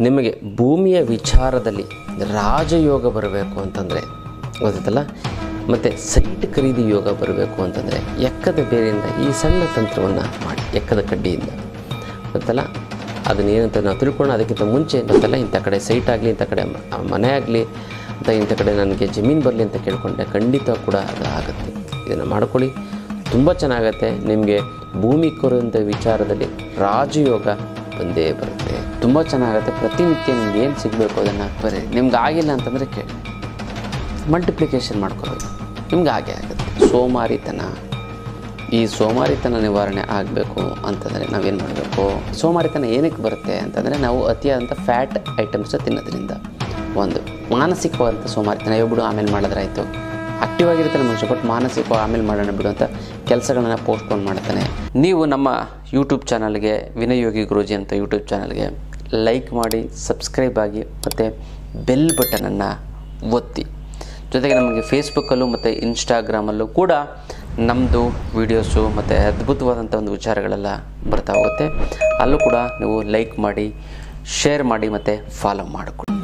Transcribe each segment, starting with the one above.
ನಿಮಗೆ ಭೂಮಿಯ ವಿಚಾರದಲ್ಲಿ ರಾಜಯೋಗ ಬರಬೇಕು ಅಂತಂದರೆ ಗೊತ್ತಲ್ಲ ಮತ್ತು ಸೈಟ್ ಖರೀದಿ ಯೋಗ ಬರಬೇಕು ಅಂತಂದರೆ ಎಕ್ಕದ ಬೇರೆಯಿಂದ ಈ ಸಣ್ಣ ತಂತ್ರವನ್ನು ಮಾಡಿ, ಎಕ್ಕದ ಕಡ್ಡಿಯಿಂದ. ಗೊತ್ತಲ್ಲ? ಅದನ್ನ ಏನಂತ ನಾವು ತಿಳ್ಕೊಳ್ಳೋಣ. ಅದಕ್ಕಿಂತ ಮುಂಚೆ ಗೊತ್ತಲ್ಲ? ಇಂಥ ಕಡೆ ಸೈಟ್ ಆಗಲಿ, ಇಂಥ ಕಡೆ ಮನೆ ಆಗಲಿ, ಅಂತ ಇಂಥ ಕಡೆ ನನಗೆ ಜಮೀನು ಬರಲಿ ಅಂತ ಕೇಳಿಕೊಂಡೆ ಖಂಡಿತ ಕೂಡ ಅದು ಆಗುತ್ತೆ. ಇದನ್ನು ಮಾಡ್ಕೊಳ್ಳಿ. ತುಂಬ ಚೆನ್ನಾಗತ್ತೆ. ನಿಮಗೆ ಭೂಮಿ ಕೊರುವಂಥ ವಿಚಾರದಲ್ಲಿ ರಾಜಯೋಗ ಬಂದೇ ಬರುತ್ತೆ. ತುಂಬ ಚೆನ್ನಾಗಿರುತ್ತೆ. ಪ್ರತಿನಿತ್ಯ ನಿಮ್ಗೆ ಏನು ಸಿಗಬೇಕು ಅದನ್ನು ಬರೀ. ನಿಮ್ಗೆ ಆಗಿಲ್ಲ ಅಂತಂದರೆ ಕೇಳಿ. ಮಲ್ಟಿಪ್ಲಿಕೇಶನ್ ಮಾಡ್ಕೋಬೇಕು. ನಿಮ್ಗೆ ಹಾಗೆ ಆಗುತ್ತೆ. ಸೋಮಾರಿತನ. ಈ ಸೋಮಾರಿತನ ನಿವಾರಣೆ ಆಗಬೇಕು ಅಂತಂದರೆ ನಾವೇನು ಮಾಡಬೇಕು? ಸೋಮಾರಿತನ ಏನಕ್ಕೆ ಬರುತ್ತೆ ಅಂತಂದರೆ ನಾವು ಅತಿಯಾದಂಥ ಫ್ಯಾಟ್ ಐಟಮ್ಸ್ನ ತಿನ್ನೋದ್ರಿಂದ. ಒಂದು ಮಾನಸಿಕವಾದಂಥ ಸೋಮಾರಿತನ. ಬಿಡು, ಆಮೇಲೆ ಮಾಡಿದ್ರಾಯ್ತು ಆಕ್ಟಿವ್ ಆಗಿರ್ತಾನೆ ಮನುಷ್ಯ ಬಟ್ ಮಾನಸಿಕ ಆಮೇಲೆ ಮಾಡೋಣ ಬಿಡು ಅಂತ ಕೆಲಸಗಳನ್ನ ಪೋಸ್ಟ್ಪೋನ್ ಮಾಡ್ತಾನೆ. ನೀವು ನಮ್ಮ ಯೂಟ್ಯೂಬ್ ಚಾನಲ್ಗೆ ವಿನಯೋಗಿ ಯೋಗಿ ಗುರೂಜಿ ಅಂತ ಯೂಟ್ಯೂಬ್ ಚಾನಲ್ಗೆ ಲೈಕ್ ಮಾಡಿ ಸಬ್ಸ್ಕ್ರೈಬ್ ಆಗಿ, ಮತ್ತು ಬೆಲ್ ಬಟನನ್ನು ಒತ್ತಿ. ಜೊತೆಗೆ ನಮಗೆ ಫೇಸ್ಬುಕ್ಕಲ್ಲೂ ಮತ್ತು ಇನ್ಸ್ಟಾಗ್ರಾಮಲ್ಲೂ ಕೂಡ ನಮ್ಮದು ವೀಡಿಯೋಸು ಮತ್ತು ಅದ್ಭುತವಾದಂಥ ಒಂದು ವಿಚಾರಗಳೆಲ್ಲ ಬರ್ತಾ ಹೋಗುತ್ತೆ. ಅಲ್ಲೂ ಕೂಡ ನೀವು ಲೈಕ್ ಮಾಡಿ ಶೇರ್ ಮಾಡಿ ಮತ್ತು ಫಾಲೋ ಮಾಡಿಕೊಡಿ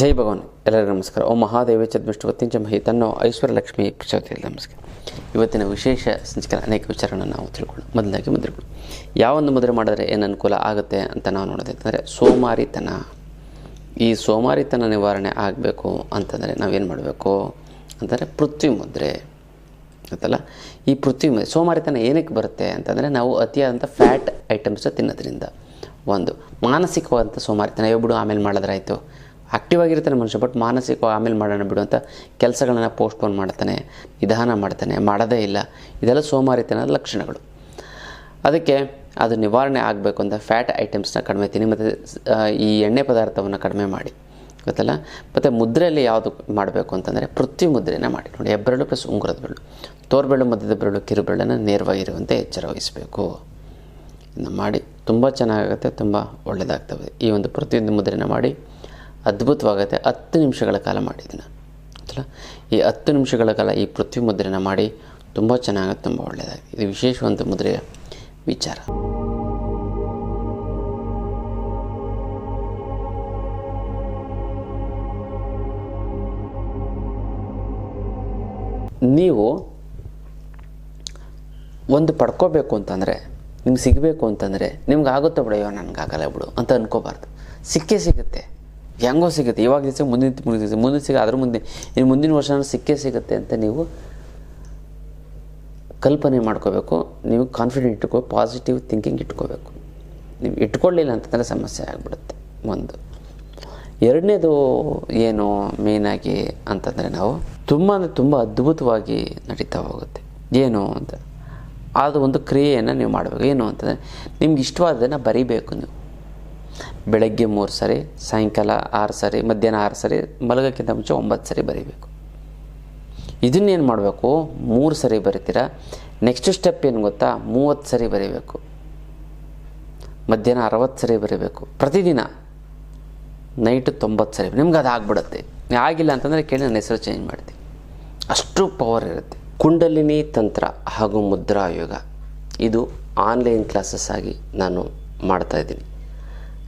ಜೈ ಭಗವಾನ್. ಎಲ್ಲರಿಗೂ ನಮಸ್ಕಾರ. ಓ ಮಹಾದೇವ ಚದ್ಮಿಷ್ಟು ವತ್ತಿಂಚ ಮಹಿ ತನ್ನೋ ಐಶ್ವರ್ಯ ಲಕ್ಷ್ಮಿ ಪ್ರಚೋದಯ ನಮಸ್ಕಾರ ಇವತ್ತಿನ ವಿಶೇಷ ಸಂಸ್ಕಾರ ಅನೇಕ ವಿಚಾರಗಳನ್ನು ನಾವು ತಿಳ್ಕೊಳ್ಳೋಣ. ಮೊದಲಾಗಿ ಮುದ್ರೆಗಳು. ಯಾವೊಂದು ಮುದ್ರೆ ಮಾಡಿದ್ರೆ ಏನು ಅನುಕೂಲ ಆಗುತ್ತೆ ಅಂತ ನಾವು ನೋಡೋದಂತಂದರೆ ಸೋಮಾರಿತನ. ಈ ಸೋಮಾರಿತನ ನಿವಾರಣೆ ಆಗಬೇಕು ಅಂತಂದರೆ ನಾವೇನು ಮಾಡಬೇಕು ಅಂತಂದರೆ ಪೃಥ್ವಿ ಮುದ್ರೆ. ಗೊತ್ತಲ್ಲ? ಈ ಪೃಥ್ವಿ ಮುದ್ರೆ, ಸೋಮಾರಿತನ ಏನಕ್ಕೆ ಬರುತ್ತೆ ಅಂತಂದರೆ ನಾವು ಅತಿಯಾದಂಥ ಫ್ಯಾಟ್ ಐಟಮ್ಸ್ ತಿನ್ನೋದ್ರಿಂದ. ಒಂದು ಮಾನಸಿಕವಾದಂಥ ಸೋಮಾರಿತನ. ಬಿಡು, ಆಮೇಲೆ ಮಾಡಿದ್ರಾಯ್ತು ಆಕ್ಟಿವ್ ಆಗಿರ್ತಾನೆ ಮನುಷ್ಯ ಬಟ್ ಮಾನಸಿಕ ಆಮೇಲೆ ಮಾಡೋಣ ಬಿಡು ಅಂತ ಕೆಲಸಗಳನ್ನು ಪೋಸ್ಟ್ಪೋನ್ ಮಾಡ್ತಾನೆ, ನಿಧಾನ ಮಾಡ್ತಾನೆ, ಮಾಡೋದೇ ಇಲ್ಲ. ಇದೆಲ್ಲ ಸೋಮಾರಿತನದ ಲಕ್ಷಣಗಳು. ಅದಕ್ಕೆ ಅದು ನಿವಾರಣೆ ಆಗಬೇಕು ಅಂತ ಫ್ಯಾಟ್ ಐಟಮ್ಸ್ನ ಕಡಿಮೆ ತಿನ್ನಿ, ಮತ್ತು ಈ ಎಣ್ಣೆ ಪದಾರ್ಥವನ್ನು ಕಡಿಮೆ ಮಾಡಿ. ಗೊತ್ತಲ್ಲ? ಮತ್ತು ಮುದ್ರೆಯಲ್ಲಿ ಯಾವುದು ಮಾಡಬೇಕು ಅಂತಂದರೆ ಪೃಥ್ವಿ ಮುದ್ರೆನ ಮಾಡಿ. ನೋಡಿ, ಹೆಬ್ಬೆರಳು ಪ್ಲಸ್ ಉಂಗುರದ ಬೆರಳು. ತೋರ್ಬೆರಳು ಮಧ್ಯದ ಬೆರಳು ಕಿರುಬೆರಳನ್ನು ನೇರವಾಗಿರುವಂತೆ ಎಚ್ಚರ ವಹಿಸಬೇಕು. ಇದನ್ನು ಮಾಡಿ, ತುಂಬ ಚೆನ್ನಾಗಾಗುತ್ತೆ, ತುಂಬ ಒಳ್ಳೆಯದಾಗ್ತವೆ ಈ ಒಂದು ಪ್ರತಿಯೊಂದು ಮುದ್ರೆನ ಮಾಡಿ ಅದ್ಭುತವಾಗುತ್ತೆ. ಹತ್ತು ನಿಮಿಷಗಳ ಕಾಲ ಮಾಡಿದ್ದೀನಿ ಗೊತ್ತಲ್ಲ ಈ ಹತ್ತು ನಿಮಿಷಗಳ ಕಾಲ ಈ ಪೃಥ್ವಿ ಮುದ್ರೆನ ಮಾಡಿ ತುಂಬ ಚೆನ್ನಾಗುತ್ತೆ, ತುಂಬ ಒಳ್ಳೆಯದಾಗಿದೆ ಇದು ವಿಶೇಷವಾದ ಮುದ್ರೆಯ ವಿಚಾರ. ನೀವು ಒಂದು ಪಡ್ಕೋಬೇಕು ಅಂತಂದರೆ, ನಿಮ್ಗೆ ಸಿಗಬೇಕು ಅಂತಂದರೆ, ನಿಮ್ಗೆ ಆಗುತ್ತೋ ಬಿಡು ನನಗಾಗಲ್ಲ ಬಿಡು ಅಂತ ಅನ್ಕೋಬಾರ್ದು. ಸಿಕ್ಕೇ ಸಿಗುತ್ತೆ. ಹೆಂಗೋ ಸಿಗುತ್ತೆ. ಇವಾಗ ದಿವಸ ಮುಂದಿನ ಮುಂದಿನ ದಿವಸ, ಮುಂದಿನ ಸಿಗ, ಅದ್ರ ಮುಂದೆ ಇನ್ನು ಮುಂದಿನ ವರ್ಷ ಸಿಕ್ಕೇ ಸಿಗುತ್ತೆ ಅಂತ ನೀವು ಕಲ್ಪನೆ ಮಾಡ್ಕೋಬೇಕು. ನೀವು ಕಾನ್ಫಿಡೆಂಟ್ ಇಟ್ಕೋ ಪಾಸಿಟಿವ್ ಥಿಂಕಿಂಗ್ ಇಟ್ಕೋಬೇಕು. ನೀವು ಇಟ್ಕೊಳ್ಳಿಲ್ಲ ಅಂತಂದರೆ ಸಮಸ್ಯೆ ಆಗಿಬಿಡುತ್ತೆ. ಒಂದು. ಎರಡನೇದು ಏನು ಮೇಯ್ನಾಗಿ ಅಂತಂದರೆ ನಾವು ತುಂಬ ಅಂದರೆ ತುಂಬ ಅದ್ಭುತವಾಗಿ ನಡೀತಾ ಹೋಗುತ್ತೆ. ಏನು ಅಂತ. ಅದು ಒಂದು ಕ್ರಿಯೆಯನ್ನು ನೀವು ಮಾಡಬೇಕು. ಏನು ಅಂತಂದರೆ, ನಿಮ್ಗೆ ಇಷ್ಟವಾದದನ್ನು ಬರಿಬೇಕು ನೀವು. ಬೆಳಗ್ಗೆ ಮೂರು ಸರಿ, ಸಾಯಂಕಾಲ ಆರು ಸರಿ, ಮಧ್ಯಾಹ್ನ ಆರು ಸರಿ, ಮಲಗೋಕ್ಕಿಂತ ಮುಂಚೆ ಒಂಬತ್ತು ಸರಿ ಬರೀಬೇಕು. ಇದನ್ನೇನು ಮಾಡಬೇಕು? ಮೂರು ಸರಿ ಬರಿತೀರಾ? ನೆಕ್ಸ್ಟ್ ಸ್ಟೆಪ್ ಏನು ಗೊತ್ತಾ? ಮೂವತ್ತು ಸರಿ ಬರೀಬೇಕು. ಮಧ್ಯಾಹ್ನ ಅರವತ್ತು ಸರಿ ಬರೀಬೇಕು. ಪ್ರತಿದಿನ ನೈಟು ತೊಂಬತ್ತು ಸರಿ ನಿಮ್ಗೆ ಅದು ಆಗ್ಬಿಡುತ್ತೆ. ಆಗಿಲ್ಲ ಅಂತಂದರೆ ಕೇಳಿ ನನ್ನ ಹೆಸರು ಚೇಂಜ್ ಮಾಡ್ತೀನಿ. ಅಷ್ಟು ಪವರ್ ಇರುತ್ತೆ. ಕುಂಡಲಿನಿ ತಂತ್ರ ಹಾಗೂ ಮುದ್ರಾ ಯೋಗ ಇದು ಆನ್ಲೈನ್ ಕ್ಲಾಸಸ್ ಆಗಿ ನಾನು ಮಾಡ್ತಾ ಇದ್ದೀನಿ.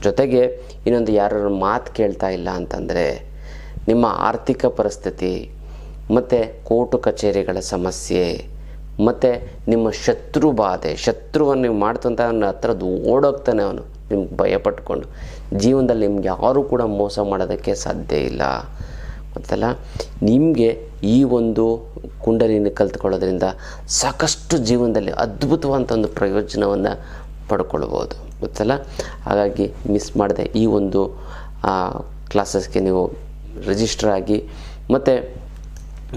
ಜೊತೆಗೆ ಇನ್ನೊಂದು ಯಾರು ಮಾತು ಕೇಳ್ತಾ ಇಲ್ಲ ಅಂತಂದರೆ ನಿಮ್ಮ ಆರ್ಥಿಕ ಪರಿಸ್ಥಿತಿ, ಮತ್ತು ಕೋರ್ಟು ಕಚೇರಿಗಳ ಸಮಸ್ಯೆ, ಮತ್ತು ನಿಮ್ಮ ಶತ್ರು ಬಾಧೆ, ಶತ್ರುವನ್ನು ನೀವು ಮಾಡ್ತಂತ ಅವನ ಹತ್ರದ್ದು ಓಡೋಗ್ತಾನೆ ಅವನು, ನಿಮ್ಗೆ ಭಯಪಟ್ಕೊಂಡು ಜೀವನದಲ್ಲಿ ನಿಮ್ಗೆ ಯಾರೂ ಕೂಡ ಮೋಸ ಮಾಡೋದಕ್ಕೆ ಸಾಧ್ಯ ಇಲ್ಲ. ಗೊತ್ತಲ್ಲ? ನಿಮಗೆ ಈ ಒಂದು ಕುಂಡಲಿನ ಕಲ್ತ್ಕೊಳ್ಳೋದ್ರಿಂದ ಸಾಕಷ್ಟು ಜೀವನದಲ್ಲಿ ಅದ್ಭುತವಾದಂಥ ಒಂದು ಪ್ರಯೋಜನವನ್ನು ಪಡ್ಕೊಳ್ಬೋದು. ಗೊತ್ತಲ್ಲ? ಹಾಗಾಗಿ ಮಿಸ್ ಮಾಡದೆ ಈ ಒಂದು ಕ್ಲಾಸಸ್ಗೆ ನೀವು ರಿಜಿಸ್ಟರ್ ಆಗಿ, ಮತ್ತು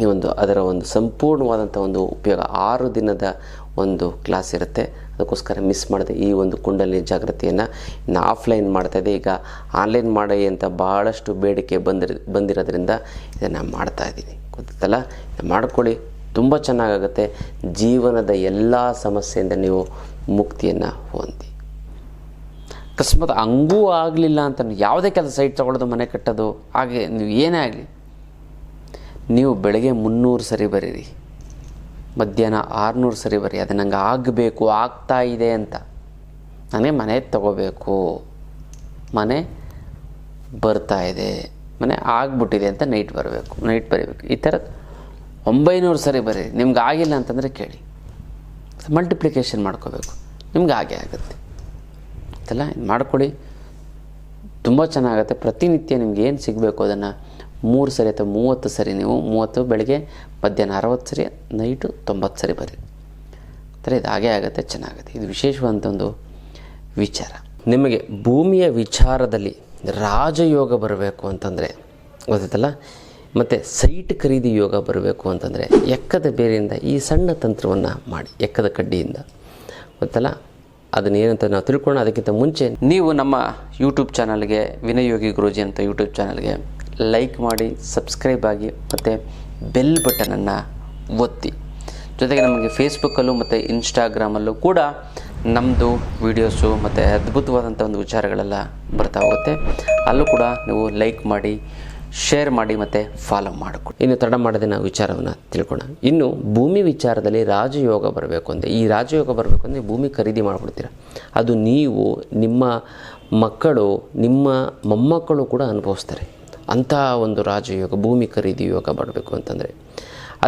ಈ ಒಂದು ಅದರ ಒಂದು ಸಂಪೂರ್ಣವಾದಂಥ ಒಂದು ಉಪಯೋಗ ಆರು ದಿನದ ಒಂದು ಕ್ಲಾಸ್ ಇರುತ್ತೆ. ಅದಕ್ಕೋಸ್ಕರ ಮಿಸ್ ಮಾಡಿದೆ ಈ ಒಂದು ಕುಂಡಲಿ ಜಾಗೃತಿಯನ್ನು ಇನ್ನು ಆಫ್ಲೈನ್ ಮಾಡ್ತಾಯಿದೆ ಈಗ ಆನ್ಲೈನ್ ಮಾಡಿ ಅಂತ ಭಾಳಷ್ಟು ಬೇಡಿಕೆ ಬಂದಿರ, ಬಂದಿರೋದ್ರಿಂದ ಇದನ್ನು ಮಾಡ್ತಾಯಿದ್ದೀನಿ ಗೊತ್ತಲ್ಲ? ಇದು ಮಾಡ್ಕೊಳ್ಳಿ. ತುಂಬ ಚೆನ್ನಾಗಾಗುತ್ತೆ. ಜೀವನದ ಎಲ್ಲ ಸಮಸ್ಯೆಯಿಂದ ನೀವು ಮುಕ್ತಿಯನ್ನು ಹೊಂದಿ. ಅಕಸ್ಮಾತ್ ಹಂಗೂ ಆಗಲಿಲ್ಲ ಅಂತ ಯಾವುದೇ ಕೆಲಸ ಸೈಟ್ ತೊಗೊಳ್ಳೋದು, ಮನೆ ಕಟ್ಟೋದು, ಹಾಗೆ ನೀವು ಏನೇ ಆಗಲಿ, ನೀವು ಬೆಳಗ್ಗೆ ಮುನ್ನೂರು ಸರಿ ಬರೀರಿ, ಮಧ್ಯಾಹ್ನ ಆರುನೂರು ಸರಿ ಬರಿ ಅದು ನಂಗೆ ಆಗಬೇಕು, ಆಗ್ತಾ ಇದೆ ಅಂತ. ನನಗೆ ಮನೆ ತಗೋಬೇಕು, ಮನೆ ಬರ್ತಾ ಇದೆ, ಮನೆ ಆಗ್ಬಿಟ್ಟಿದೆ ಅಂತ ನೈಟ್ ಬರಬೇಕು, ನೈಟ್ ಬರೀಬೇಕು. ಈ ಥರ ಒಂಬೈನೂರು ಸರಿ ಬರೀರಿ. ನಿಮ್ಗೆ ಆಗಿಲ್ಲ ಅಂತಂದರೆ ಕೇಳಿ. ಮಲ್ಟಿಪ್ಲಿಕೇಶನ್ ಮಾಡ್ಕೋಬೇಕು. ನಿಮ್ಗೆ ಹಾಗೆ ಆಗುತ್ತೆ. ಆಯ್ತಲ್ಲ? ಇದು ಮಾಡ್ಕೊಳ್ಳಿ. ತುಂಬ ಚೆನ್ನಾಗುತ್ತೆ. ಪ್ರತಿನಿತ್ಯ ನಿಮ್ಗೆ ಏನು ಸಿಗಬೇಕು ಅದನ್ನು? ಮೂರು ಸರಿ ಅಥವಾ ಮೂವತ್ತು ಸರಿ ನೀವು, ಮೂವತ್ತು ಬೆಳಗ್ಗೆ, ಮಧ್ಯಾಹ್ನ ಅರವತ್ತು ಸರಿ, ನೈಟು ತೊಂಬತ್ತು ಸರಿ ಬರಿ ಥರ ಇದು ಹಾಗೇ ಆಗುತ್ತೆ, ಚೆನ್ನಾಗುತ್ತೆ. ಇದು ವಿಶೇಷವಾದಂಥ ಒಂದು ವಿಚಾರ. ನಿಮಗೆ ಭೂಮಿಯ ವಿಚಾರದಲ್ಲಿ ರಾಜಯೋಗ ಬರಬೇಕು ಅಂತಂದರೆ ಗೊತ್ತಲ್ಲ ಮತ್ತು ಸೈಟ್ ಖರೀದಿ ಯೋಗ ಬರಬೇಕು ಅಂತಂದರೆ, ಎಕ್ಕದ ಬೇರೆಯಿಂದ ಈ ಸಣ್ಣ ತಂತ್ರವನ್ನು ಮಾಡಿ, ಎಕ್ಕದ ಕಡ್ಡಿಯಿಂದ. ಗೊತ್ತಲ್ಲ? ಅದನ್ನೇನಂತ ನಾವು ತಿಳ್ಕೊಳ್ಳೋಣ. ಅದಕ್ಕಿಂತ ಮುಂಚೆ ನೀವು ನಮ್ಮ ಯೂಟ್ಯೂಬ್ ಚಾನಲ್ಗೆ ವಿನಯೋಗಿ ಗುರುಜಿ ಅಂತ ಯೂಟ್ಯೂಬ್ ಚಾನಲ್ಗೆ ಲೈಕ್ ಮಾಡಿ ಸಬ್ಸ್ಕ್ರೈಬ್ ಆಗಿ ಮತ್ತು ಬೆಲ್ ಬಟನನ್ನು ಒತ್ತಿ. ಜೊತೆಗೆ ನಮಗೆ ಫೇಸ್ಬುಕ್ಕಲ್ಲೂ ಮತ್ತು ಇನ್ಸ್ಟಾಗ್ರಾಮಲ್ಲೂ ಕೂಡ ನಮ್ಮದು ವೀಡಿಯೋಸು ಮತ್ತು ಅದ್ಭುತವಾದಂಥ ಒಂದು ವಿಚಾರಗಳೆಲ್ಲ ಬರ್ತಾ ಹೋಗುತ್ತೆ. ಅಲ್ಲೂ ಕೂಡ ನೀವು ಲೈಕ್ ಮಾಡಿ ಶೇರ್ ಮಾಡಿ ಮತ್ತು ಫಾಲೋ ಮಾಡಿಕೊಡಿ. ಇನ್ನು ತಡ ಮಾಡದೆ ನಾವು ವಿಚಾರವನ್ನು ತಿಳ್ಕೊಳ್ಳೋಣ ಇನ್ನು ಭೂಮಿ ವಿಚಾರದಲ್ಲಿ ರಾಜಯೋಗ ಬರಬೇಕು ಅಂದರೆ, ಈ ರಾಜಯೋಗ ಬರಬೇಕು ಅಂದರೆ ಭೂಮಿ ಖರೀದಿ ಮಾಡಿಬಿಡ್ತೀರ? ಅದು ನೀವು, ನಿಮ್ಮ ಮಕ್ಕಳು, ನಿಮ್ಮ ಮೊಮ್ಮಕ್ಕಳು ಕೂಡ ಅನುಭವಿಸ್ತಾರೆ. ಅಂತಹ ಒಂದು ರಾಜಯೋಗ, ಭೂಮಿ ಖರೀದಿ ಯೋಗ ಬರಬೇಕು ಅಂತಂದರೆ.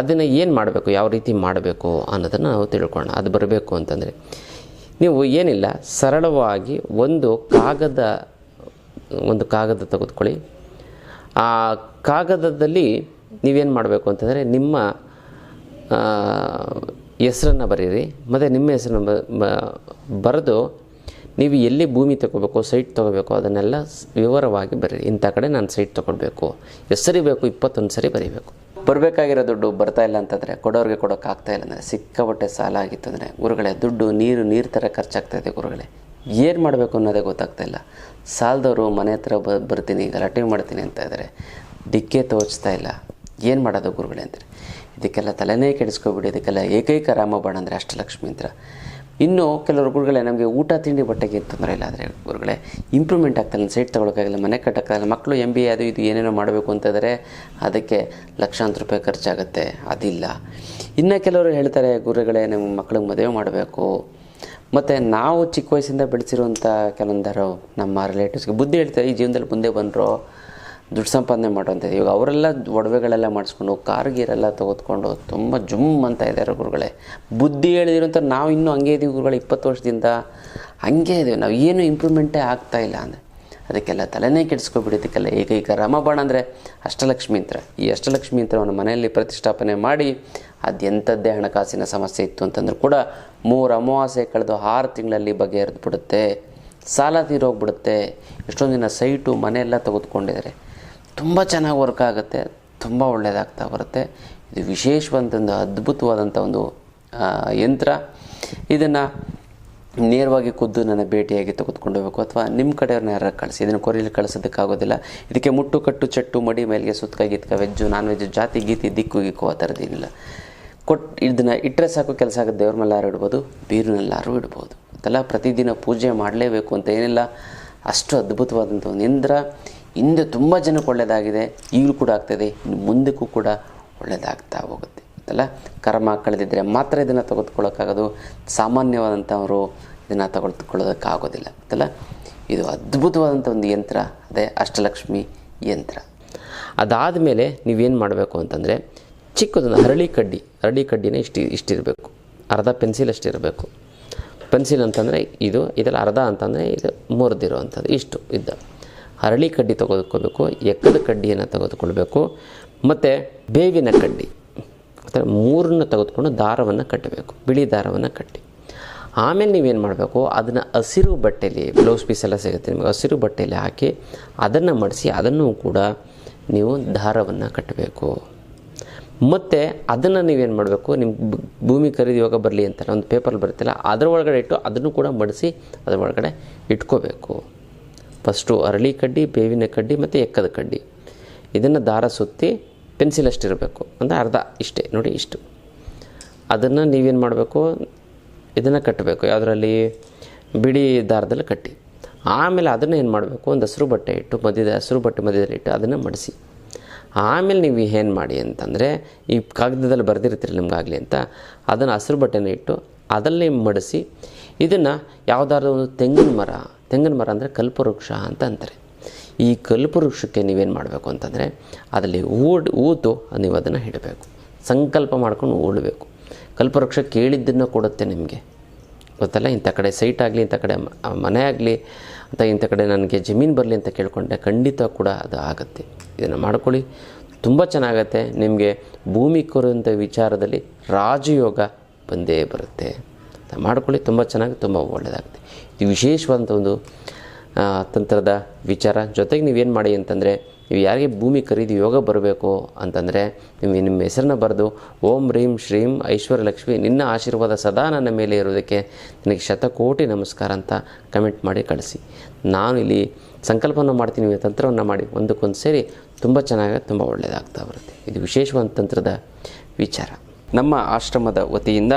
ಅದನ್ನು ಏನು ಮಾಡಬೇಕು, ಯಾವ ರೀತಿ ಮಾಡಬೇಕು ಅನ್ನೋದನ್ನು ನಾವು ತಿಳ್ಕೊಳ್ಳೋಣ ಅದು ಬರಬೇಕು ಅಂತಂದರೆ, ನೀವು ಏನಿಲ್ಲ, ಸರಳವಾಗಿ ಒಂದು ಕಾಗದ ಒಂದು ಕಾಗದ ತೆಗೆದುಕೊಳ್ಳಿ. ಆ ಕಾಗದದಲ್ಲಿ ನೀವೇನು ಮಾಡಬೇಕು ಅಂತಂದರೆ ನಿಮ್ಮ ಹೆಸರನ್ನು ಬರೀರಿ, ಮತ್ತು ನಿಮ್ಮ ಹೆಸರನ್ನು ಬರೆದು ನೀವು ಎಲ್ಲಿ ಭೂಮಿ ತಗೋಬೇಕು ಸೈಟ್ ತೊಗೋಬೇಕು, ಅದನ್ನೆಲ್ಲ ವಿವರವಾಗಿ ಬರೀರಿ. ಇಂಥ ಕಡೆ ನಾನು ಸೈಟ್ ತೊಗೊಳ್ಬೇಕು. ಎಷ್ಟು ಬೇಕು ಇಪ್ಪತ್ತೊಂದು ಸರಿ ಬರೀಬೇಕು. ಬರಬೇಕಾಗಿರೋ ದುಡ್ಡು ಬರ್ತಾ ಇಲ್ಲ ಅಂತಂದರೆ, ಕೊಡೋರಿಗೆ ಕೊಡೋಕ್ಕಾಗ್ತಾ ಇಲ್ಲ ಅಂದರೆ, ಸಿಕ್ಕಾಪಟ್ಟೆ ಸಾಲ ಆಗಿತ್ತು ಅಂದರೆ, ಗುರುಗಳೇ, ದುಡ್ಡು ನೀರು ನೀರು ಥರ ಖರ್ಚಾಗ್ತಾಯಿದೆ ಗುರುಗಳೇ. ಏನು ಮಾಡಬೇಕು ಅನ್ನೋದೇ ಗೊತ್ತಾಗ್ತಾ ಇಲ್ಲ. ಸಾಲದವರು ಮನೆ ಹತ್ರ ಬ, ಬರ್ತೀನಿ, ಗಲಾಟೆ ಮಾಡ್ತೀನಿ ಅಂತ ಇದ್ದಾರೆ ಡಿಕ್ಕೆ ತೋಚ್ತಾ ಇಲ್ಲ. ಏನು ಮಾಡೋದು ಗುರುಗಳೇ ಅಂತಾರೆ. ಇದಕ್ಕೆಲ್ಲ ತಲೆನೇ ಕೆಡಿಸ್ಕೊಬಿಡಿ, ಇದಕ್ಕೆಲ್ಲ ಏಕೈಕ ರಾಮಬಾಣ ಅಂದರೆ ಅಷ್ಟಲಕ್ಷ್ಮಿ ಅಂತ. ಇನ್ನು ಕೆಲವರು ಗುರುಗಳೇ, ನಮಗೆ ಊಟ, ತಿಂಡಿ, ಬಟ್ಟೆಗೆ ತೊಂದರೆ ಇಲ್ಲ ಆದರೆ ಗುರುಗಳೇ ಇಂಪ್ರೂವ್ಮೆಂಟ್ ಆಗ್ತಾಯಿಲ್ಲ ಸೈಟ್ ತೊಗೊಳಕ್ಕಾಗಿಲ್ಲ, ಮನೆ ಕಟ್ಟೋಕ್ಕಾಗಲ್ಲ, ಮಕ್ಕಳು ಎಂ ಬಿ ಎ ಅದು ಇದು ಏನೇನೋ ಮಾಡಬೇಕು ಅಂತ ಇದ್ದಾರೆ ಅದಕ್ಕೆ ಲಕ್ಷಾಂತರ ರೂಪಾಯಿ ಖರ್ಚಾಗುತ್ತೆ, ಅದಿಲ್ಲ. ಇನ್ನು ಕೆಲವರು ಹೇಳ್ತಾರೆ, ಗುರುಗಳೇ, ನಿಮ್ಮ ಮಕ್ಳಿಗೆ ಮದುವೆ ಮಾಡಬೇಕು. ಮತ್ತು ನಾವು ಚಿಕ್ಕ ವಯಸ್ಸಿಂದ ಬೆಳೆಸಿರುವಂಥ ಕೆಲವೊಂದರು ನಮ್ಮ ರಿಲೇಟಿವ್ಸ್ಗೆ ಬುದ್ಧಿ ಹೇಳ್ತಾರೆ, ಈ ಜೀವನದಲ್ಲಿ ಮುಂದೆ ಬಂದರು ದುಡ್ಡು ಸಂಪಾದನೆ ಮಾಡುವಂಥದ್ದು ಇವಾಗ ಅವರೆಲ್ಲ ಒಡವೆಗಳೆಲ್ಲ ಮಾಡಿಸ್ಕೊಂಡು ಕಾರ್ ಗೀರೆಲ್ಲ ತೆಗೆದುಕೊಂಡು ತುಂಬ ಜುಮ್ ಅಂತ ಇದ್ದಾರೆ ಗುರುಗಳೇ. ಬುದ್ಧಿ ಹೇಳಿದಿರೋಂಥ ನಾವು ಇನ್ನೂ ಹಂಗೆ ಇದ್ದೀವಿ ಗುರುಗಳು, ಇಪ್ಪತ್ತು ವರ್ಷದಿಂದ ಹಂಗೆ ಇದ್ದೀವಿ ನಾವು ಏನು ಇಂಪ್ರೂವ್ಮೆಂಟೇ ಆಗ್ತಾ ಇಲ್ಲ ಅಂದರೆ ಅದಕ್ಕೆಲ್ಲ ತಲೆನೇ ಕೆಡಿಸ್ಕೊಬಿಡಿ ಇದಕ್ಕೆಲ್ಲ ಏಕೈಕ ರಾಮಬಾಣ ಅಂದರೆ ಅಷ್ಟಲಕ್ಷ್ಮಿ ಯಂತ್ರ ಈ ಅಷ್ಟಲಕ್ಷ್ಮಿ ಯಂತ್ರವನ್ನು ಮನೆಯಲ್ಲಿ ಪ್ರತಿಷ್ಠಾಪನೆ ಮಾಡಿ ಅದೆಂಥದ್ದೇ ಹಣಕಾಸಿನ ಸಮಸ್ಯೆ ಇತ್ತು ಅಂತಂದ್ರೂ ಕೂಡ ಮೂರು ಅಮಾವಾಸ್ಯೆ ಕಳೆದು ಆರು ತಿಂಗಳಲ್ಲಿ ಬಗೆಹರಿದು ಬಿಡುತ್ತೆ, ಸಾಲ ತೀರೋಗ್ಬಿಡುತ್ತೆ ಎಷ್ಟೊಂದು ದಿನ ಸೈಟು ಮನೆಯೆಲ್ಲ ತೆಗೆದುಕೊಂಡಿದ್ದಾರೆ. ತುಂಬ ಚೆನ್ನಾಗಿ ವರ್ಕ್ ಆಗುತ್ತೆ, ತುಂಬ ಒಳ್ಳೆಯದಾಗ್ತಾ ಬರುತ್ತೆ. ಇದು ವಿಶೇಷವಾದಂಥ ಅದ್ಭುತವಾದಂಥ ಒಂದು ಯಂತ್ರ. ಇದನ್ನು ನೇರವಾಗಿ ಖುದ್ದು ನನ್ನ ಭೇಟಿಯಾಗಿ ತೆಗೆದುಕೊಂಡು ಹೋಗಬೇಕು ಅಥವಾ ನಿಮ್ಮ ಕಡೆಯವ್ರನ್ನ ಯಾರು ಕಳಿಸಿ, ಇದನ್ನು ಕೊರಿಯಲ್ಲಿ ಕಳಿಸೋದಕ್ಕಾಗೋದಿಲ್ಲ. ಇದಕ್ಕೆ ಮುಟ್ಟು, ಕಟ್ಟು, ಚಟ್ಟು, ಮಡಿ ಮೇಲಿಗೆ ಸುತ್ತಕ ಗಿತ್ಕ, ವೆಜ್ಜು ನಾನ್ ವೆಜ್ಜು ಜಾತಿ, ಗೀತಿ, ದಿಕ್ಕು, ಗಿಕ್ಕು ಆ ಥರದ್ದೇನಿಲ್ಲ ಕೊಟ್ಟು ಇದನ್ನು ಇಟ್ಟರೆ ಸಾಕು, ಕೆಲಸ ಆಗುತ್ತೆ ದೇವ್ರ ಮೇಲಾರು ಇಡ್ಬೋದು ಬೀರಿನಲ್ಲಾರು ಇಡ್ಬೋದು. ಅದೆಲ್ಲ ಪ್ರತಿದಿನ ಪೂಜೆ ಮಾಡಲೇಬೇಕು ಅಂತ ಏನಿಲ್ಲ. ಅಷ್ಟು ಅದ್ಭುತವಾದಂಥ ಒಂದು ಇಂದ್ರ ಹಿಂದೆ ತುಂಬ ಜನಕ್ಕೆ ಒಳ್ಳೆಯದಾಗಿದೆ ಈಗಲೂ ಕೂಡ ಆಗ್ತದೆ, ಇನ್ನು ಮುಂದಕ್ಕೂ ಕೂಡ ಒಳ್ಳೆಯದಾಗ್ತಾ ಹೋಗುತ್ತೆ. ಅಲ್ಲ ಕರ್ಮ ಕಳೆದಿದ್ದರೆ ಮಾತ್ರ ಇದನ್ನು ತೆಗೆದುಕೊಳ್ಳೋಕ್ಕಾಗೋದು. ಸಾಮಾನ್ಯವಾದಂಥವರು ಇದನ್ನು ತೆಗೆದುಕೊಳ್ಳೋದಕ್ಕಾಗೋದಿಲ್ಲ. ಅಂತಲ್ಲ ಇದು ಅದ್ಭುತವಾದಂಥ ಒಂದು ಯಂತ್ರ. ಅದೇ ಅಷ್ಟಲಕ್ಷ್ಮಿ ಯಂತ್ರ. ಅದಾದ ಮೇಲೆ ನೀವೇನು ಮಾಡಬೇಕು ಅಂತಂದರೆ, ಚಿಕ್ಕದೊಂದು ಹರಳಿ ಕಡ್ಡಿ. ಹರಳಿ ಕಡ್ಡಿನೇ ಇಷ್ಟು, ಇಷ್ಟಿರಬೇಕು. ಅರ್ಧ ಪೆನ್ಸಿಲ್ ಅಷ್ಟಿರಬೇಕು ಪೆನ್ಸಿಲ್ ಅಂತಂದರೆ ಇದು, ಇದರಲ್ಲಿ ಅರ್ಧ ಅಂತಂದರೆ ಇದು ಮುರಿದಿರೋ ಅಂಥದ್ದು ಇಷ್ಟು ಇದ್ದ. ಹರಳಿ ಕಡ್ಡಿ ತೆಗೆದುಕೋಬೇಕು ಎಕ್ಕದ ಕಡ್ಡಿಯನ್ನು ತೆಗೆದುಕೊಳ್ಬೇಕು. ಮತ್ತು ಬೇವಿನ ಕಡ್ಡಿ. ಥರ ಮೂರನ್ನು ತೆಗೆದುಕೊಂಡು ದಾರವನ್ನು ಕಟ್ಟಬೇಕು. ಬಿಳಿ ದಾರವನ್ನು ಕಟ್ಟಿ. ಆಮೇಲೆ ನೀವೇನು ಮಾಡಬೇಕು? ಅದನ್ನು ಹಸಿರು ಬಟ್ಟೆಯಲ್ಲಿ ಬ್ಲೌಸ್ ಪೀಸ್ ಎಲ್ಲ ಸಿಗುತ್ತೆ ನಿಮಗೆ. ಹಸಿರು ಬಟ್ಟೆಯಲ್ಲಿ ಹಾಕಿ ಅದನ್ನು ಮಡಿಸಿ ಅದನ್ನು ಕೂಡ ನೀವು ದಾರವನ್ನು ಕಟ್ಟಬೇಕು. ಮತ್ತು ಅದನ್ನು ನೀವೇನು ಮಾಡಬೇಕು? ನಿಮ್ಮ ಭೂಮಿ ಖರೀದಿ ಇವಾಗ ಬರಲಿ ಅಂತ ಒಂದು ಪೇಪರ್ ಬರುತ್ತಲ್ಲ, ಅದರ ಒಳಗಡೆ ಇಟ್ಟು ಅದನ್ನು ಕೂಡ ಮಡಿಸಿ ಅದರ ಒಳಗಡೆ ಇಟ್ಕೋಬೇಕು. ಫಸ್ಟು ಅರಳಿ ಕಡ್ಡಿ, ಬೇವಿನ ಕಡ್ಡಿ ಮತ್ತು ಎಕ್ಕದ ಕಡ್ಡಿ. ಇದನ್ನು ದಾರ ಸುತ್ತಿ ಪೆನ್ಸಿಲ್ ಅಷ್ಟಿರಬೇಕು ಅಂದರೆ ಅರ್ಧ ಇಷ್ಟೇ, ನೋಡಿ ಇಷ್ಟು. ಅದನ್ನು ನೀವೇನು ಮಾಡಬೇಕು? ಇದನ್ನು ಕಟ್ಟಬೇಕು ಯಾವುದರಲ್ಲಿ? ಬಿಡಿ ದಾರದಲ್ಲಿ ಕಟ್ಟಿ. ಆಮೇಲೆ ಅದನ್ನು ಏನು ಮಾಡಬೇಕು? ಒಂದು ಹಸಿರು ಬಟ್ಟೆ ಇಟ್ಟು, ಮಧ್ಯದ ಹಸಿರು ಬಟ್ಟೆ ಮಧ್ಯದಲ್ಲಿ ಇಟ್ಟು ಅದನ್ನು ಮಡಿಸಿ. ಆಮೇಲೆ ನೀವು ಏನು ಮಾಡಿ ಅಂತಂದರೆ, ಈ ಕಾಗದದಲ್ಲಿ ಬರೆದಿರ್ತೀರಿ ನಿಮ್ಗಾಗಲಿ ಅಂತ, ಅದನ್ನು ಹಸಿರು ಬಟ್ಟೆನ ಇಟ್ಟು ಅದರಲ್ಲಿ ಮಡಿಸಿ, ಇದನ್ನು ಯಾವುದಾದ್ರು ಒಂದು ತೆಂಗಿನ ಮರ ತೆಂಗಿನ ಮರ ಅಂದರೆ ಕಲ್ಪವೃಕ್ಷ ಅಂತ ಅಂತಾರೆ. ಈ ಕಲ್ಪವೃಕ್ಷಕ್ಕೆ ನೀವೇನು ಮಾಡಬೇಕು ಅಂತಂದರೆ ಅದರಲ್ಲಿ ಓಡ್ ಊತು ನೀವು ಅದನ್ನು ಹಿಡಬೇಕು ಸಂಕಲ್ಪ ಮಾಡ್ಕೊಂಡು ಓಡಬೇಕು. ಕಲ್ಪವೃಕ್ಷ ಕೇಳಿದ್ದನ್ನು ಕೊಡುತ್ತೆ ನಿಮಗೆ. ಗೊತ್ತಲ್ಲ? ಇಂಥ ಕಡೆ ಸೈಟ್ ಆಗಲಿ, ಇಂಥ ಕಡೆ ಮನೆ ಆಗಲಿ, ಅಂತ ಇಂಥ ಕಡೆ ನನಗೆ ಜಮೀನು ಬರಲಿ ಅಂತ ಕೇಳಿಕೊಂಡೆ ಖಂಡಿತ ಕೂಡ ಅದು ಆಗುತ್ತೆ. ಇದನ್ನು ಮಾಡ್ಕೊಳ್ಳಿ. ತುಂಬ ಚೆನ್ನಾಗತ್ತೆ. ನಿಮಗೆ ಭೂಮಿ ಕೊರುವಂಥ ವಿಚಾರದಲ್ಲಿ ರಾಜಯೋಗ ಬಂದೇ ಬರುತ್ತೆ. ಮಾಡ್ಕೊಳ್ಳಿ. ತುಂಬ ಚೆನ್ನಾಗಿ, ತುಂಬ ಒಳ್ಳೆಯದಾಗುತ್ತೆ ಇದು ವಿಶೇಷವಾದಂಥ ಒಂದು ತಂತ್ರದ ವಿಚಾರ. ಜೊತೆಗೆ ನೀವೇನು ಮಾಡಿ ಅಂತಂದರೆ, ನೀವು ಯಾರಿಗೆ ಭೂಮಿ ಖರೀದಿ ಯೋಗ ಬರಬೇಕು ಅಂತಂದರೆ, ನಿಮಗೆ ನಿಮ್ಮ ಹೆಸರನ್ನ ಬರೆದು, ಓಂ ರೀಂ ಶ್ರೀಂ ಐಶ್ವರ್ಯಲಕ್ಷ್ಮಿ, ನಿನ್ನ ಆಶೀರ್ವಾದ ಸದಾ ನನ್ನ ಮೇಲೆ ಇರೋದಕ್ಕೆ ನಿನಗೆ ಶತಕೋಟಿ ನಮಸ್ಕಾರ ಅಂತ ಕಮೆಂಟ್ ಮಾಡಿ ಕಳಿಸಿ. ನಾನು ಇಲ್ಲಿ ಸಂಕಲ್ಪವನ್ನು ಮಾಡ್ತೀನಿ ತಂತ್ರವನ್ನು ಮಾಡಿ. ಒಂದಕ್ಕೊಂದು ಸೇರಿ ತುಂಬ ಚೆನ್ನಾಗಿ, ತುಂಬ ಒಳ್ಳೆಯದಾಗ್ತಾ ಬರುತ್ತೆ. ಇದು ವಿಶೇಷವಾದ ತಂತ್ರದ ವಿಚಾರ. ನಮ್ಮ ಆಶ್ರಮದ ವತಿಯಿಂದ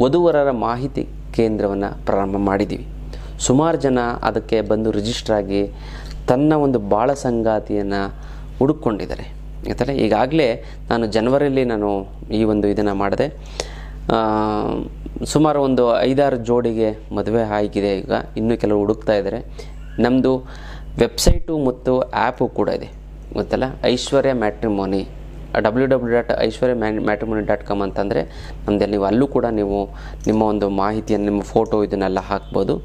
ವಧುವರರ ಮಾಹಿತಿ ಕೇಂದ್ರವನ್ನು ಪ್ರಾರಂಭ ಮಾಡಿದ್ದೀವಿ ಸುಮಾರು ಜನ ಅದಕ್ಕೆ ಬಂದು ರಿಜಿಸ್ಟರ್ ಆಗಿ ತನ್ನ ಒಂದು ಬಾಳ ಸಂಗಾತಿಯನ್ನು ಹುಡುಕೊಂಡಿದ್ದಾರೆ ಆಯ್ತಲ್ಲ ಈಗಾಗಲೇ ನಾನು ಜನವರಿಯಲ್ಲಿ ನಾನು ಈ ಒಂದು ಇದನ್ನು ಮಾಡಿದೆ. ಸುಮಾರು ಒಂದು ಐದಾರು ಜೋಡಿಗೆ ಮದುವೆ ಆಗಿದೆ. ಈಗ ಇನ್ನೂ ಕೆಲವು ಹುಡುಕ್ತಾ ಇದ್ದಾರೆ. ನಮ್ಮದು ವೆಬ್ಸೈಟು ಮತ್ತು ಆ್ಯಪು ಕೂಡ ಇದೆ. ಗೊತ್ತಲ್ಲ? Aishwarya matrimony W W dot Aishwarya man matrimony dot com ಅಂತಂದರೆ ನಮ್ಮದೇ ನೀವು ಅಲ್ಲೂ ಕೂಡ ನೀವು ನಿಮ್ಮ ಒಂದು ಮಾಹಿತಿಯನ್ನು, ನಿಮ್ಮ ಫೋಟೋ ಇದನ್ನೆಲ್ಲ ಹಾಕ್ಬೋದು.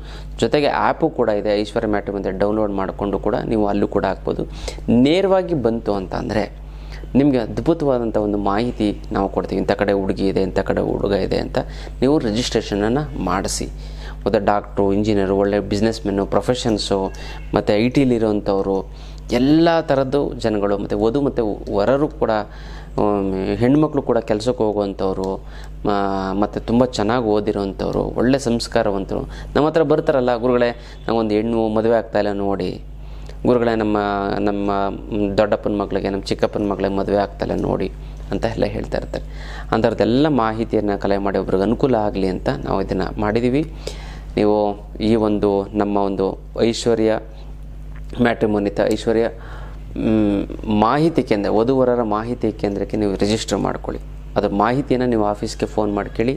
ಜೊತೆಗೆ ಆ್ಯಪು ಕೂಡ ಇದೆ ಐಶ್ವರ್ಯ ಮ್ಯಾಟ್ರಿಮೋನಿ ಡೌನ್ಲೋಡ್ ಮಾಡಿಕೊಂಡು ಕೂಡ ನೀವು ಅಲ್ಲೂ ಕೂಡ ಹಾಕ್ಬೋದು. ನೇರವಾಗಿ ಬಂತು ಅಂತ ನಿಮಗೆ ಅದ್ಭುತವಾದಂಥ ಒಂದು ಮಾಹಿತಿ ನಾವು ಕೊಡ್ತೀವಿ. ಇಂಥ ಕಡೆ ಹುಡುಗಿ ಇದೆ, ಇಂಥ ಕಡೆ ಹುಡುಗ ಇದೆ ಅಂತ ನೀವು ರಿಜಿಸ್ಟ್ರೇಷನನ್ನು ಮಾಡಿಸಿ. ಮತ್ತು ಡಾಕ್ಟ್ರು ಇಂಜಿನಿಯರು ಒಳ್ಳೆ ಬಿಸ್ನೆಸ್ಮೆನ್ನು ಪ್ರೊಫೆಷನ್ಸು ಮತ್ತು ಐ ಟಿಲಿರೋಂಥವ್ರು ಎಲ್ಲ ಥರದ್ದು ಜನಗಳು ಮತ್ತು ವಧು ಮತ್ತು ವರರು ಕೂಡ ಹೆಣ್ಮಕ್ಳು ಕೂಡ ಕೆಲಸಕ್ಕೆ ಹೋಗುವಂಥವ್ರು ಮತ್ತು ತುಂಬ ಚೆನ್ನಾಗಿ ಓದಿರೋವಂಥವ್ರು, ಒಳ್ಳೆ ಸಂಸ್ಕಾರವಂತರು. ನಮ್ಮ ಹತ್ರ ಬರ್ತಾರಲ್ಲ ಗುರುಗಳೇ, ನಾವೊಂದು ಹೆಣ್ಣು ಮದುವೆ ಆಗ್ತಾಯಿಲ್ಲ ನೋಡಿ. ಗುರುಗಳೇ, ನಮ್ಮ ನಮ್ಮ ದೊಡ್ಡಪ್ಪನ ಮಗಳಿಗೆ, ನಮ್ಮ ಚಿಕ್ಕಪ್ಪನ ಮಗಳಿಗೆ ಮದುವೆ ಆಗ್ತಾಯಿಲ್ಲ ನೋಡಿ ಅಂತ ಎಲ್ಲ ಹೇಳ್ತಾ ಇರ್ತಾರೆ. ಅಂಥವ್ರದ್ದೆಲ್ಲ ಮಾಹಿತಿಯನ್ನು ಕಲೆ ಮಾಡಿ ಒಬ್ರಿಗೆ ಅನುಕೂಲ ಆಗಲಿ ಅಂತ ನಾವು ಇದನ್ನು ಮಾಡಿದ್ದೀವಿ ನೀವು ಈ ಒಂದು ನಮ್ಮ ಒಂದು ಐಶ್ವರ್ಯ ಮ್ಯಾಟ್ರಿಮೋನಿತ ಐಶ್ವರ್ಯ ಮಾಹಿತಿ ಕೇಂದ್ರ, ವಧುವರರ ಮಾಹಿತಿ ಕೇಂದ್ರಕ್ಕೆ ನೀವು ರಿಜಿಸ್ಟರ್ ಮಾಡ್ಕೊಳ್ಳಿ. ಅದರ ಮಾಹಿತಿಯನ್ನು ನೀವು ಆಫೀಸ್ಗೆ ಫೋನ್ ಮಾಡಿ ಕೇಳಿ.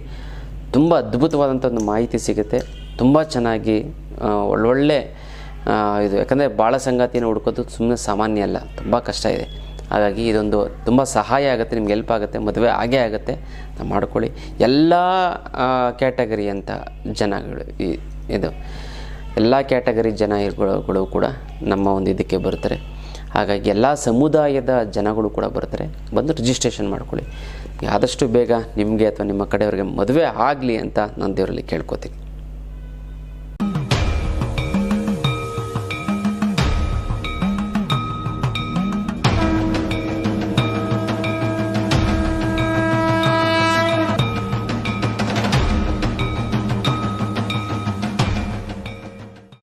ತುಂಬ ಅದ್ಭುತವಾದಂಥ ಒಂದು ಮಾಹಿತಿ ಸಿಗುತ್ತೆ. ತುಂಬ ಚೆನ್ನಾಗಿ ಒಳ್ಳೊಳ್ಳೆ ಇದು, ಯಾಕಂದರೆ ಭಾಳ ಸಂಗಾತಿನ ಹುಡ್ಕೋದು ಸುಮ್ಮನೆ ಸಾಮಾನ್ಯ ಅಲ್ಲ, ತುಂಬ ಕಷ್ಟ ಇದೆ. ಹಾಗಾಗಿ ಇದೊಂದು ತುಂಬ ಸಹಾಯ ಆಗುತ್ತೆ, ನಿಮ್ಗೆ ಹೆಲ್ಪ್ ಆಗುತ್ತೆ, ಮದುವೆ ಆಗೇ ಆಗುತ್ತೆ. ಮಾಡ್ಕೊಳ್ಳಿ. ಎಲ್ಲ ಕ್ಯಾಟಗರಿ ಅಂತ ಜನಗಳು ಈ, ಇದು. ಎಲ್ಲ ಕ್ಯಾಟಗರಿ ಜನ ಇರುಗಳು ಕೂಡ ನಮ್ಮ ಒಂದು ಇದಕ್ಕೆ ಬರ್ತಾರೆ. ಹಾಗಾಗಿ ಎಲ್ಲ ಸಮುದಾಯದ ಜನಗಳು ಕೂಡ ಬರ್ತಾರೆ. ಬಂದು ರಿಜಿಸ್ಟ್ರೇಷನ್ ಮಾಡ್ಕೊಳ್ಳಿ. ಆದಷ್ಟು ಬೇಗ ನಿಮಗೆ ಅಥವಾ ನಿಮ್ಮ ಕಡೆಯವರಿಗೆ ಮದುವೆ ಆಗಲಿ ಅಂತ ನಾನು ದೇವರಲ್ಲಿ ಕೇಳ್ಕೊತೀನಿ.